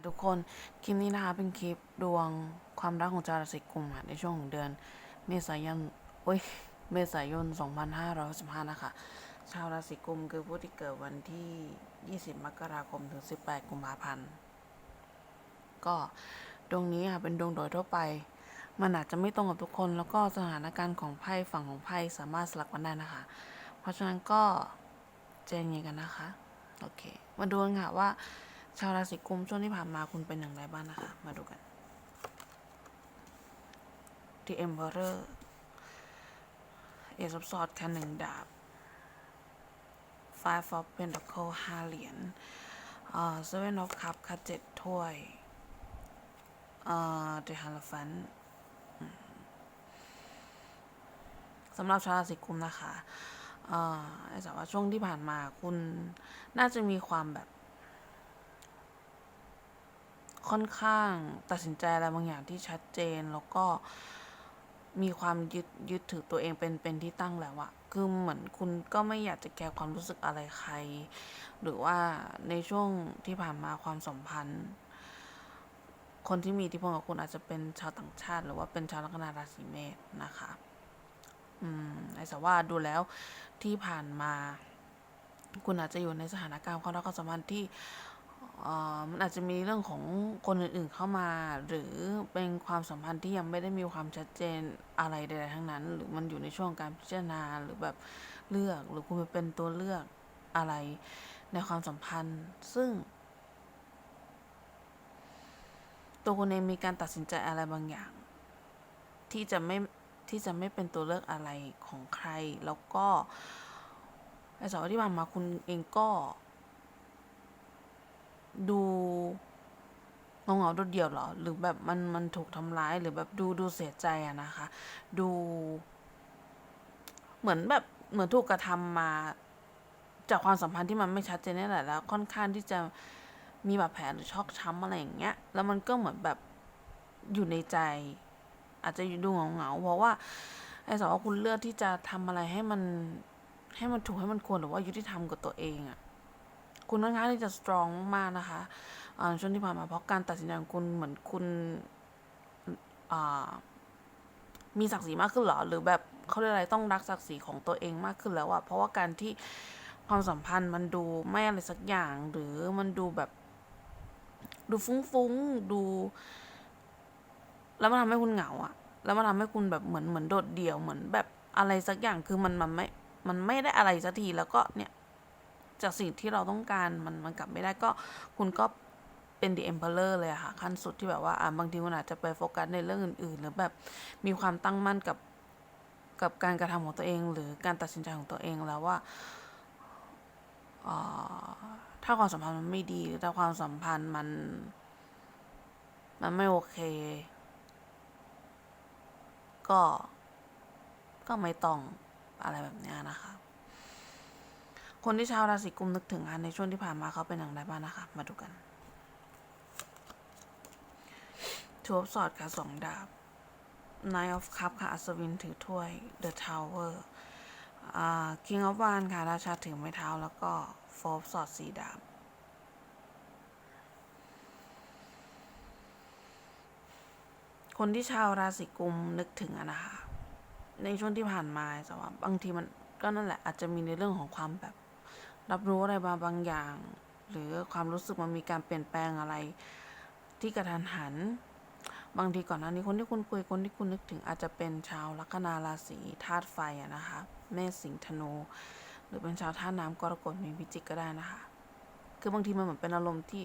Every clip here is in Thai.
ค่ะทุกคนคลิปนี้นะคะเป็นคลิปดวงความรักของชาวราศีกุมค่ะในช่วงของเดือนเมษายนโอ้ยเมษายน 2515นะคะ ชาวราศีกุมคือผู้ที่เกิดวันที่ 20 มกราคมถึง 18 กุมภาพันธ์ ก็ดวงนี้ค่ะเป็นดวงโดยทั่วไป มันอาจจะไม่ตรงกับทุกคน แล้วก็สถานการณ์ของไพ่ฝั่งของไพ่สามารถสลับกันได้นะคะ เพราะฉะนั้นก็ใจเย็นกันนะคะ โอเค มาดูกันค่ะว่า ชาวราศีกุมช่วงที่ผ่านมาคุณเป็นอย่างไรบ้างนะคะ มาดูกัน The Emperor Ace of Swords ค่ะหนึ่งดาบ Five of Pentacles ห้าเหรียญเอ่อ Seven of Cups ค่ะเจ็ดถ้วยเอ่อ The Hierophant สำหรับชาวราศีกุมนะคะเอ่อไอ้สาวว่าช่วงที่ผ่านมาคุณน่าจะมีความแบบ ค่อนข้างตัดสินใจอะไรบางอย่างที่ชัดเจนแล้วก็มีความยึดยึดถือตัวเองเป็นเป็นที่ตั้งแล้วอะคือเหมือนคุณก็ไม่อยากจะแคร์ความรู้สึกอะไรใคร หรือว่าในช่วงที่ผ่านมาความสัมพันธ์ คนที่มีอิทธิพลกับคุณอาจจะเป็นชาวต่างชาติ หรือว่าเป็นชาวลัคนาราศีเมษนะคะ อืมไอ้สว่าดูแล้วที่ผ่านมา คุณอาจจะอยู่ในสถานการณ์ความรักความสัมพันธ์ที่ มันอาจจะมีเรื่องของคนอื่นๆเข้ามา หรือเป็นความสัมพันธ์ที่ยังไม่ได้มีความชัดเจนอะไรใดๆทั้งนั้น หรือมันอยู่ในช่วงการพิจารณาหรือแบบเลือกหรือคุณไปเป็นตัวเลือกอะไรในความสัมพันธ์ ซึ่ง ตัวคุณเองมีการตัดสินใจอะไรบางอย่าง ที่จะไม่ที่จะไม่เป็นตัวเลือกอะไรของใคร แล้วก็ไอ้สองที่ผ่านมาคุณเองก็ ดูเงาเงาๆโดดเดี่ยวเหรอ หรือแบบมันมันถูกทำร้ายหรือแบบดูดูเสียใจอะนะคะ ดู เหมือนแบบเหมือนถูกกระทำมา จากความสัมพันธ์ที่มันไม่ชัดเจนนี่แหละแล้ว ค่อนข้างที่จะมีบาดแผลหรือชอกช้ำอะไรอย่างเงี้ย แล้วมันก็เหมือนแบบอยู่ในใจ อาจจะดูเงาเงาๆเพราะว่าไอ้สาวว่าคุณเลือกที่จะทำอะไรให้มันให้มันถูกให้มันควรหรือว่ายุติธรรมกับตัวเองอะ คุณค่อนข้างที่จะสตรองมากนะคะช่วงที่ผ่านมาเพราะการตัดสินใจของคุณเหมือนคุณมีศักดิ์ศรีมากขึ้นหรอ หรือแบบเขาเรียกอะไรต้องรักศักดิ์ศรีของตัวเองมากขึ้นแล้วอะเพราะว่าการที่ความสัมพันธ์มันดูไม่อะไรสักอย่าง หรือมันดูแบบ ดูฟุ้งๆดู แล้วมันทำให้คุณเหงาอะแล้วมันทำให้คุณแบบเหมือนเหมือนโดดเดี่ยวเหมือนแบบอะไรสักอย่างคือมันมันไม่ มันไม่ได้อะไรสักทีแล้วก็เนี่ย จากสิ่งที่เราต้องการมันมันกลับไม่ได้ก็คุณก็เป็น the emperor เลยอะค่ะ ขั้นสุดที่แบบว่าอ่าบางทีคุณอาจจะไปโฟกัสในเรื่องอื่น ๆ หรือแบบมีความตั้งมั่นกับกับการกระทำของตัวเอง หรือการตัดสินใจของตัวเองแล้วว่าถ้าความสัมพันธ์มันไม่ดีหรือถ้าความสัมพันธ์มัน มันไม่โอเค ก็ก็ไม่ต้องอะไรแบบนี้นะคะ คนที่ชาวราศีกุมนึกถึงอันในช่วงที่ผ่านมาเขาเป็นอย่างไรบ้างนะคะ มาดูกันทูบสอดค่ะสองดาบ Nine of Cup ค่ะ อัศวินถือถ้วย The Tower อ่า King of Wands ค่ะ ราชาถือไม้เท้า แล้วก็ Four of Swords สีดาบคนที่ชาวราศีกุมนึกถึงอะนะคะ ในช่วงที่ผ่านมาแต่ว่าบางทีมันก็นั่นแหละอาจจะมีในเรื่องของความแบบ รับรู้อะไรมาบางอย่าง หรือความรู้สึกมันมีการเปลี่ยนแปลงอะไร ที่กระทันหัน บางทีก่อนหน้านี้คนที่คุณคุยคนที่คุณนึกถึงอาจจะเป็นชาวลัคนาราศีธาตุไฟอะนะคะ เมษสิงห์ธนู หรือเป็นชาวธาตุน้ำกรกฎมีพิจิกก็ได้นะคะ คือบางทีมันเหมือนเป็นอารมณ์ที่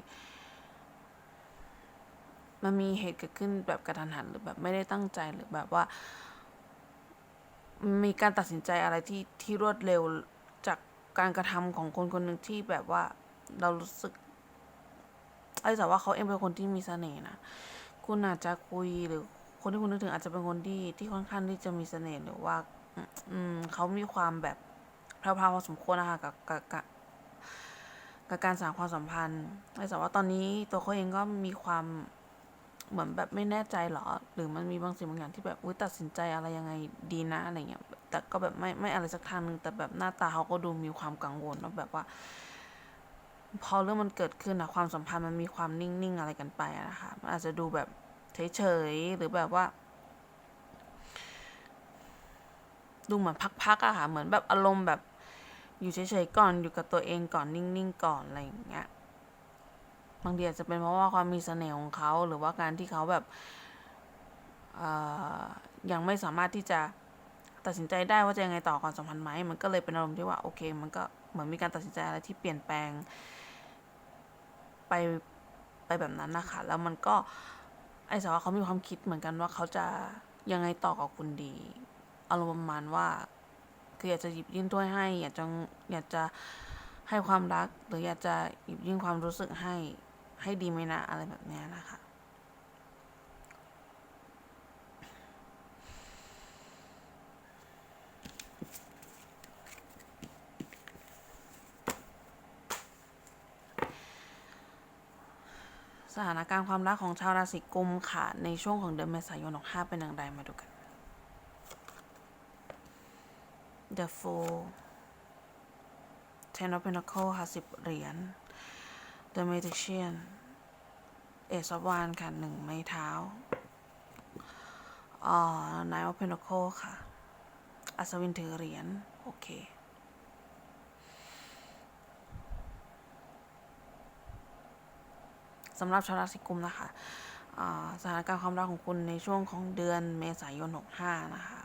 มันมีเหตุเกิดขึ้นแบบกระทันหันหรือแบบไม่ได้ตั้งใจหรือแบบว่า มีการตัดสินใจอะไรที่ที่รวดเร็ว การกระทำของคนคนหนึ่งที่แบบว่าเรารู้สึกไอ้แต่ว่าเขาเองเป็นคนที่มีเสน่ห์นะ คุณอาจจะคุยหรือคนที่คุณนึกถึงอาจจะเป็นคนที่ที่ค่อนข้างที่จะมีเสน่ห์หรือว่า อืมเขามีความแบบพรวๆพอสมควรนะคะกับกับกับกับการสร้างความสัมพันธ์ไอ้แต่ว่าตอนนี้ตัวเขาเองก็มีความเหมือนแบบไม่แน่ใจหรอ หรือมันมีบางสิ่งบางอย่างที่แบบอุ้ยตัดสินใจอะไรยังไงดีนะอะไรเงี้ย แต่ก็แบบไม่ไม่อะไรสักทางหนึ่งแต่แบบหน้าตาเขาก็ดูมีความกังวลว่าแบบว่า พอเรื่องมันเกิดขึ้นอะความสัมพันธ์มันมีความนิ่งๆอะไรกันไปนะคะมันอาจจะดูแบบเฉยๆหรือแบบว่า ดูเหมือนพักๆอะค่ะเหมือนแบบอารมณ์แบบอยู่เฉยๆก่อนอยู่กับตัวเองก่อนนิ่งๆก่อนอะไรอย่างเงี้ยบางทีอาจจะเป็นเพราะว่าความมีเสน่ห์ของเขาหรือว่าการที่เขาแบบยังไม่สามารถที่จะ ตัดสินใจได้ว่าจะยังไงต่อความสัมพันธ์ไหมมันก็เลยเป็นอารมณ์ที่ว่าโอเค มันก็เหมือนมีการตัดสินใจอะไรที่เปลี่ยนแปลง ไปไปแบบนั้นนะคะแล้วมันก็ไอ้สาวว่าเขามีความคิดเหมือนกันว่าเขาจะยังไงต่อกับคุณดี อารมณ์ประมาณว่า คืออยากจะหยิบยื่นถ้วยให้ อยากจะอยากจะให้ความรัก หรืออยากจะหยิบยื่นความรู้สึกให้ให้ดีไหมนะอะไรแบบนี้นะคะ สถานการณ์ความรักของชาวราศีกุมค่ะในช่วงของเดือนเมษายน65เป็นอย่างไรมาดูกัน The Fool Ten of Pentacles ค่ะสิบเหรียญ The Magician Ace of Wands ค่ะหนึ่งไม้เท้าอ่า Nine of Pentacles ค่ะ อัศวินถือเหรียญ โอเค สำหรับชาวราศีกุมนะคะสถานการณ์ความรักของคุณในช่วงของเดือนเมษายน 65 นะคะ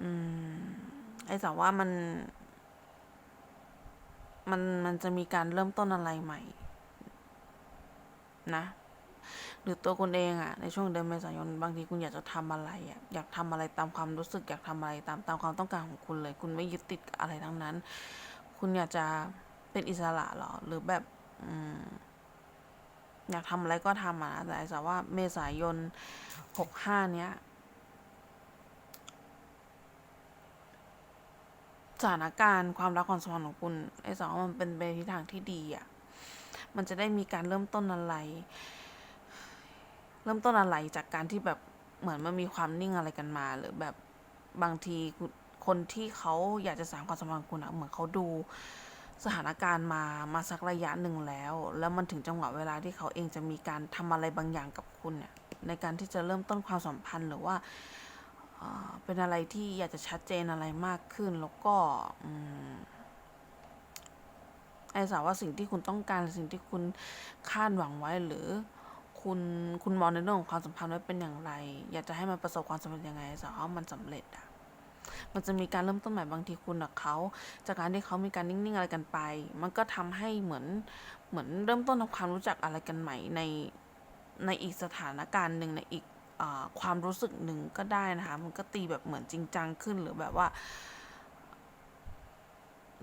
อืมไอ้แต่ว่ามัน มันมันจะมีการเริ่มต้นอะไรใหม่ นะ หรือตัวคุณเองอะในช่วงเดือนเมษายนบางทีคุณอยากจะทำอะไรอะอยากทำอะไรตามความรู้สึก อยากทำอะไรตามตามความต้องการของคุณเลย คุณไม่ยึดติดอะไรทั้งนั้น คุณอยากจะ เป็นอิสระหรอ หรือแบบออยากทำอะไรก็ทำอะนะแต่ไอ้แต่ว่าเมษายน65เนี้ยสถานการณ์ความรักความสัมพันธ์ของคุณไอ้สองมันเป็นไปในทิศทางที่ดีอะ่ะ มันจะได้มีการเริ่มต้นอะไร เริ่มต้นอะไรจากการที่แบบเหมือนมันมีความนิ่งอะไรกันมา หรือแบบบางทีคนที่เขาอยากจะสานความสัมพันธ์คุณอะเหมือนเขาดู สถานการณ์มามาสักระยะหนึ่งแล้ว แล้วมันถึงจังหวะเวลาที่เขาเองจะมีการทำอะไรบางอย่างกับคุณเนี่ยในการที่จะเริ่มต้นความสัมพันธ์หรือว่าเป็นอะไรที่อยากจะชัดเจนอะไรมากขึ้น แล้วก็อไอ้สาวว่าสิ่งที่คุณต้องการสิ่งที่คุณคาดหวังไว้หรือคุณคุณมองในเรื่องของความสัมพันธ์ไว้เป็นอย่างไร อยากจะให้มันประสบความสำเร็จยังไงสาวว่ามันสำเร็จอะ มันจะมีการเริ่มต้นใหม่บางทีคุณกับเขาจากการที่เขามีการนิ่งๆอะไรกันไป มันก็ทำให้เหมือนเหมือนเริ่มต้นทำความรู้จักอะไรกันใหม่ในในอีกสถานการณ์หนึ่งในอีกอความรู้สึกหนึ่งก็ได้นะคะ มันก็ตีแบบเหมือนจริงจังขึ้นหรือแบบว่า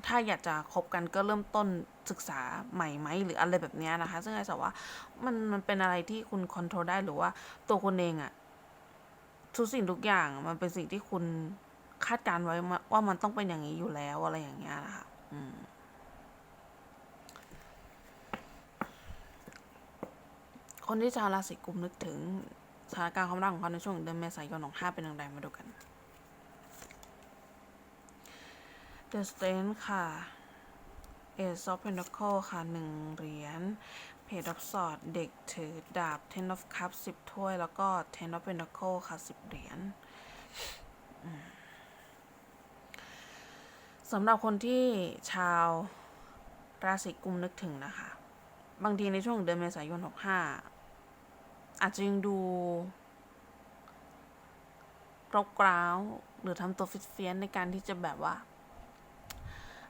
ถ้าอยากจะคบกันก็เริ่มต้นศึกษาใหม่ไหมหรืออะไรแบบนี้นะคะ ซึ่งไอ้สาวว่ามันมันเป็นอะไรที่คุณคอนโทรลได้หรือว่าตัวคุณเองอะทุกสิ่งทุกอย่างมันเป็นสิ่งที่คุณ คาดการไว้ว่ามันต้องเป็นอย่างนี้อยู่แล้วอะไรอย่างเงี้ยนะคะอืมคนที่ชาวราศีกุมนึกถึงสถานการณ์ความรักของเขาในช่วงเดือนเมษายนของห้าเป็นอย่างไรมาดูกัน The Strength ค่ะ Ace of Pentacles ค่ะหนึ่งเหรียญ Page of Swords เด็กถือดาบ Ten of Cups สิบถ้วย แล้วก็ Ten of Pentacles ค่ะสิบเหรียญอืม สำหรับคนที่ชาวราศีกุมนึกถึงนะคะ บางทีในช่วงเดือนเมษายน 65 อาจจะยังดูกรบกร้าวหรือทำตัวฟิตเฟียนในการที่จะแบบว่า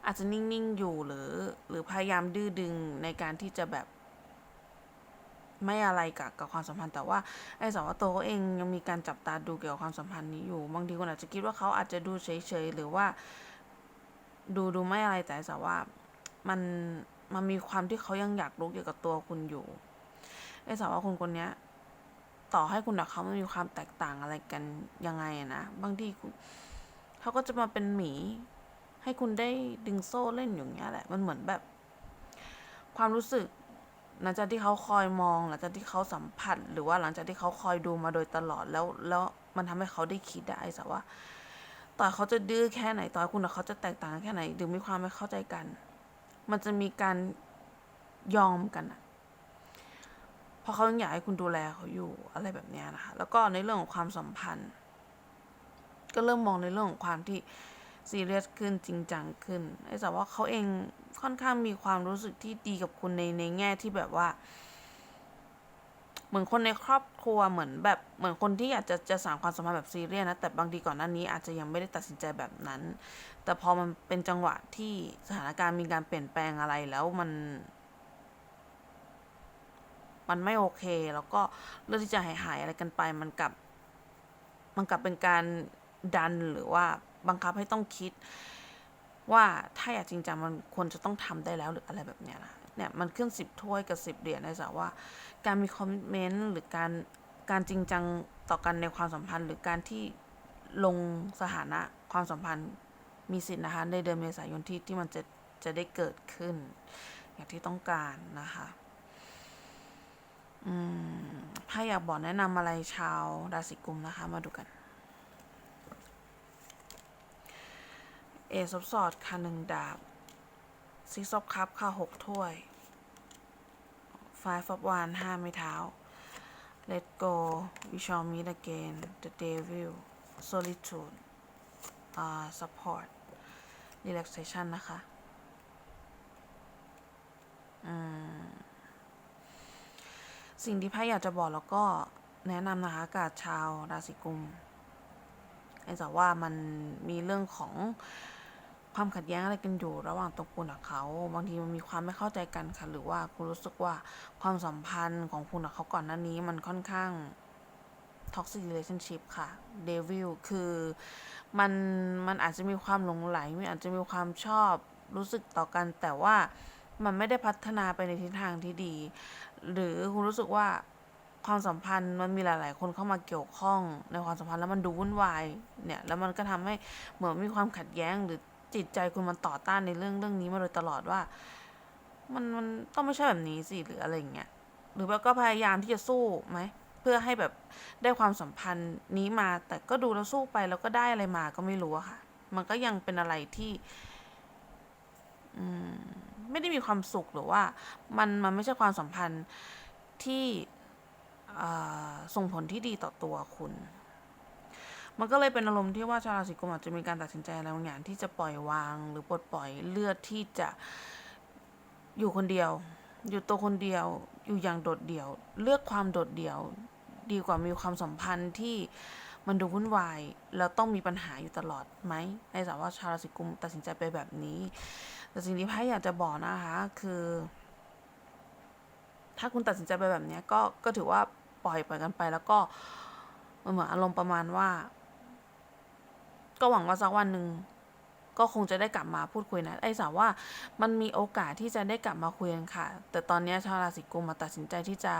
อาจจะนิ่ง ๆ อยู่หรือ หรือพยายามดื้อดึงในการที่จะแบบ ไม่อะไรกับกับความสัมพันธ์ แต่ว่าไอ้สาวว่าตัวเขาเองยังมีการจับตาดูเกี่ยวกับความสัมพันธ์นี้อยู่ บางทีคนอาจจะคิดว่าเขาอาจจะดูเฉย ๆ หรือว่า ดูดูไม่อะไรแต่สาวว่ามันมันมีความที่เขายังอยากรู้เกี่ยวกับตัวคุณอยู่ไอ้สาวว่าคนคนนี้ต่อให้คุณกับเขาไม่มีความแตกต่างอะไรกันยังไงอะนะบางทีคุณเขาก็จะมาเป็นหมี ให้คุณได้ดึงโซ่เล่นอยู่อย่างเงี้ยแหละ มันเหมือนแบบ ความรู้สึก หลังจากที่เขาคอยมอง หลังจากที่เขาสัมผัส หรือว่าหลังจากที่เขาคอยดูมาโดยตลอดแล้ว แล้วมันทำให้เขาได้คิดได้สาวว่า ต่อเขาจะดื้อแค่ไหนต่อให้คุณกับเขาจะแตกต่างแค่ไหนหรือมีความไม่เข้าใจกัน มันจะมีการยอมกันอะเพราะเขายังอยากให้คุณดูแลเขาอยู่อะไรแบบเนี้ยนะคะ แล้วก็ในเรื่องของความสัมพันธ์ ก็เริ่มมองในเรื่องของความที่ซีเรียสขึ้นจริงจังขึ้นไอ้แต่ว่าเขาเองค่อนข้างมีความรู้สึกที่ดีกับคุณในในแง่ที่แบบว่า เหมือนคนในครอบครัวเหมือนแบบเหมือนคนที่อยากจะจะสานความสัมพันธ์แบบซีเรียสนะ แต่บางทีก่อนหน้านี้อาจจะยังไม่ได้ตัดสินใจแบบนั้น แต่พอมันเป็นจังหวะที่สถานการณ์มีการเปลี่ยนแปลงอะไรแล้วมัน มันไม่โอเค แล้วก็เรื่องที่จะหายหายๆอะไรกันไป มันกลับ มันกลับเป็นการดันหรือว่าบังคับให้ต้องคิด ว่าถ้าอยากจริงจังมันควรจะต้องทำได้แล้วหรืออะไรแบบเนี้ยนะ เนี่ยมันขึ้นสิบถ้วยกับสิบเหรียญนะจ๊ะว่า การมีคอมมิชเมนต์หรือการการจริงจังต่อกันในความสัมพันธ์ หรือการที่ลงสถานะความสัมพันธ์มีสิทธินะคะในเดือนเมษายนที่ที่มันจะจะได้เกิดขึ้น อย่างที่ต้องการนะคะอืมถ้าอยากบอกแนะนำอะไรชาวราศีกุมนะคะ มาดูกัน เอซอบสอดค่ะหนึ่งดาบ ซิกซอบคัพค่ะหกถ้วย Five of Wands ห้าไม้เท้า Let go we shall meet again the devil solitude uh, support relaxation นะคะสิ่งที่ไพ่อยากจะบอกแล้วก็แนะนำนะคะกับชาวราศีกุมไอ้แต่ว่ามันมีเรื่องของ ความขัดแย้งอะไรกันอยู่ระหว่างตัวคุณกับเขาบางทีมันมีความไม่เข้าใจกันค่ะ หรือว่าคุณรู้สึกว่าความสัมพันธ์ของคุณกับเขาก่อนหน้านี้มันค่อนข้าง toxic relationship ค่ะ devil คือมันมันอาจจะมีความหลงไหลมันอาจจะมีความชอบรู้สึกต่อกัน แต่ว่ามันไม่ได้พัฒนาไปในทิศทางที่ดี หรือคุณรู้สึกว่าความสัมพันธ์มันมีหลาย ๆ คนเข้ามาเกี่ยวข้องในความสัมพันธ์แล้วมันดูวุ่นวายเนี่ยแล้วมันก็ทำให้เหมือนมีความขัดแย้งหรือ จิตใจคุณมันต่อต้านในเรื่องเรื่องนี้มาโดยตลอดว่า มันมันต้องไม่ใช่แบบนี้สิหรืออะไรอย่างเงี้ยหรือว่าก็พยายามที่จะสู้ไหมเพื่อให้แบบได้ความสัมพันธ์นี้มา แต่ก็ดูแล้วสู้ไปแล้วก็ได้อะไรมาก็ไม่รู้อะค่ะ มันก็ยังเป็นอะไรที่อืมไม่ได้มีความสุขหรือว่า มันมันไม่ใช่ความสัมพันธ์ที่อ่าส่งผลที่ดีต่อตัวคุณ มันก็เลยเป็นอารมณ์ที่ว่าชาวราศีกุมอาจจะมีการตัดสินใจอะไรบางอย่างที่จะปล่อยวาง หรือปลดปล่อยเลือดที่จะอยู่คนเดียว อยู่ตัวคนเดียวอยู่อย่างโดดเดี่ยว เลือกความโดดเดี่ยว ดีกว่ามีความสัมพันธ์ที่มันดูวุ่นวายแล้วต้องมีปัญหาอยู่ตลอดไหมในสาวว่าชาวราศีกุมตัดสินใจไปแบบนี้ แต่สิ่งที่ไพ่อยากจะบอกนะคะ คือ ถ้าคุณตัดสินใจไปแบบนี้ก็ก็ถือว่าปล่อยปล่อยกันไปแล้วก็มันเหมือนอารมณ์ประมาณว่า ก็หวังว่าสักวันหนึ่งก็คงจะได้กลับมาพูดคุยนะ ไอ้สาวว่ามันมีโอกาสที่จะได้กลับมาคุยกันค่ะ แต่ตอนนี้ชาวราศีกุมมาตัดสินใจที่จะ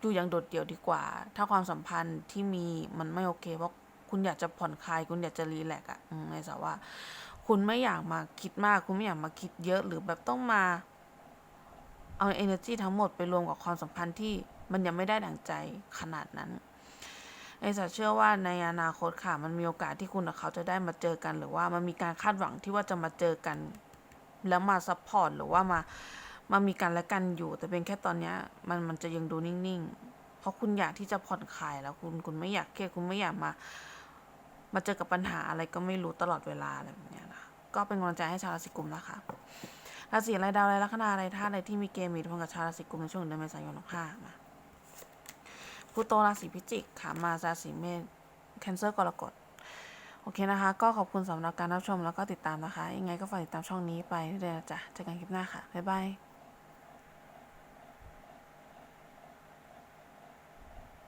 อยู่อย่างโดดเดี่ยวดีกว่า ถ้าความสัมพันธ์ที่มีมันไม่โอเค เพราะคุณอยากจะผ่อนคลาย คุณอยากจะรีแลกอะไอ้สาวว่า คุณไม่อยากมาคิดมาก คุณไม่อยากมาคิดเยอะหรือแบบต้องมา เอา energy ทั้งหมดไปรวมกับความสัมพันธ์ที่มันยังไม่ได้ดั่งใจขนาดนั้น ไอ้สัตว์เชื่อว่าในอนาคตค่ะ มันมีโอกาสที่คุณกับเขาจะได้มาเจอกัน หรือว่ามันมีการคาดหวังที่ว่าจะมาเจอกัน แล้วมาซัพพอร์ตหรือว่ามามามีกันและกันอยู่ แต่เป็นแค่ตอนเนี้ยมันมันจะยังดูนิ่งๆ เพราะคุณอยากที่จะผ่อนคลายแล้วคุณคุณไม่อยากเครียดคุณไม่อยากมา มาเจอกับปัญหาอะไรก็ไม่รู้ตลอดเวลาอะไรแบบเนี้ยนะก็เป็นกำลังใจให้ชาวราศีกุมนะคะราศีอะไรดาวอะไรลัคนาอะไรธาตุอะไรที่มีเกณฑ์มีผลกับชาวราศีกุมในช่วงเดือนเมษายนหกห้ามา พลูโตราศีพิจิกค่ะมาราศีเมษแคนเซอร์กรกฎโอเคนะคะ ก็ขอบคุณสำหรับการรับชมแล้วก็ติดตามนะคะ ยังไงก็ฝากติดตามช่องนี้ไปเรื่อยๆนะจ๊ะเจอกันคลิปหน้าค่ะ บ๊ายบาย